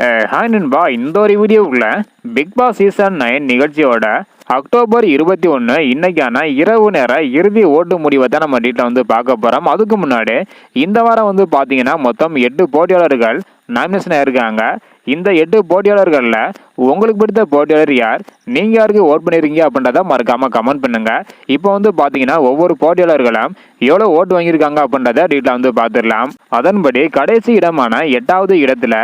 Hi நண்பா இந்த ஒரு வீடியோவுக்குள்ள பிக் பாஸ் சீசன் நைன் நிகழ்ச்சியோட அக்டோபர் இருபத்தி ஒன்று இன்னைக்கான இரவு நேர இறுதி ஓட்டு முடிவை தான் நம்ம டீட்டில் வந்து பார்க்க போகிறோம் அதுக்கு முன்னாடி இந்த வாரம் வந்து பார்த்தீங்கன்னா மொத்தம் எட்டு போட்டியாளர்கள் நாமினேஷன் ஆயிருக்காங்க இந்த எட்டு போட்டியாளர்களில் உங்களுக்கு பிடித்த போட்டியாளர் யார்? நீங்கள் யாருக்கு ஓட் பண்ணிருக்கீங்க அப்படின்றத மறக்காமல் கமெண்ட் பண்ணுங்கள் இப்போ வந்து பார்த்தீங்கன்னா ஒவ்வொரு போட்டியாளர்களும் எவ்வளோ ஓட்டு வாங்கியிருக்காங்க அப்படின்றத டீட்டில் வந்து பார்த்துடலாம். அதன்படி கடைசி இடமான எட்டாவது இடத்துல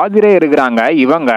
ஆதிரே இருக்கிறாங்க. இவங்க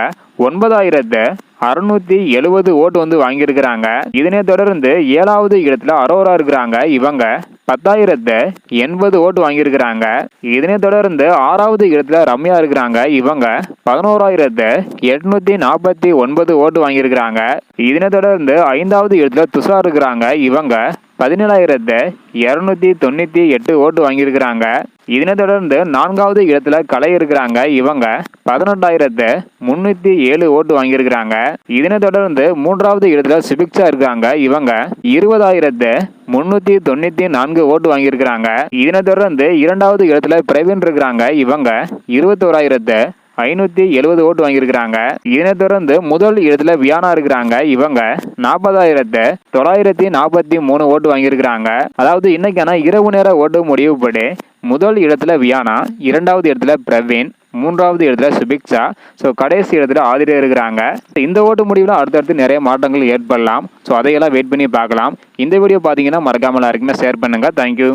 ஒன்பதாயிரத்து அறுநூத்தி எழுபது ஓட்டு வந்து வாங்கியிருக்கிறாங்க. இதனை தொடர்ந்து ஏழாவது இடத்துல அரோரா இருக்கிறாங்க. இவங்க பத்தாயிரத்து எண்பது ஓட்டு வாங்கியிருக்கிறாங்க. இதனை தொடர்ந்து ஆறாவது இடத்துல ரம்யா இருக்கிறாங்க. இவங்க பதினோராயிரத்து எட்நூத்தி நாற்பத்தி ஒன்பது ஓட்டு வாங்கியிருக்கிறாங்க. இதனை தொடர்ந்து ஐந்தாவது இடத்துல துஷார் இருக்கிறாங்க. இவங்க பதினேழாயிரத்து இரநூத்தி தொண்ணூற்றி எட்டு ஓட்டு வாங்கியிருக்கிறாங்க. இதனை தொடர்ந்து நான்காவது இடத்துல கலை இருக்கிறாங்க இவங்க. பதினெட்டாயிரத்து முன்னூற்றி ஏழு ஓட்டு வாங்கியிருக்கிறாங்க. இதனை தொடர்ந்து மூன்றாவது இடத்துல சுபிக்ஷா இருக்காங்க இவங்க. இருபதாயிரத்து முன்னூத்தி தொண்ணூற்றி நான்கு ஓட்டு வாங்கியிருக்கிறாங்க. இதனை தொடர்ந்து இரண்டாவது இடத்துல பிரவீன் இருக்கிறாங்க இவங்க. இருபத்தோராயிரத்து ஐநூத்தி எழுபது ஓட்டு வாங்கியிருக்கிறாங்க. இதனை தொடர்ந்து முதல் இடத்துல வியானா இருக்கிறாங்க. இவங்க நாற்பதாயிரத்து தொள்ளாயிரத்தி நாற்பத்தி மூணு ஓட்டு வாங்கியிருக்கிறாங்க. அதாவது இன்னைக்கான இரவு நேர ஓட்டு முடிவுப்படி முதல் இடத்துல வியானா இரண்டாவது இடத்துல பிரவீன் மூன்றாவது இடத்துல சுபிக்ஷா ஸோ கடைசி இடத்துல ஆதிரியா இருக்கிறாங்க. இந்த ஓட்டு முடிவில் அடுத்தடுத்து நிறைய மாற்றங்கள் ஏற்படலாம். ஸோ அதையெல்லாம் வெயிட் பண்ணி பார்க்கலாம். இந்த வீடியோ பார்த்தீங்கன்னா மறக்காமல் எல்லாருக்குமே ஷேர் பண்ணுங்கள் தேங்க்யூ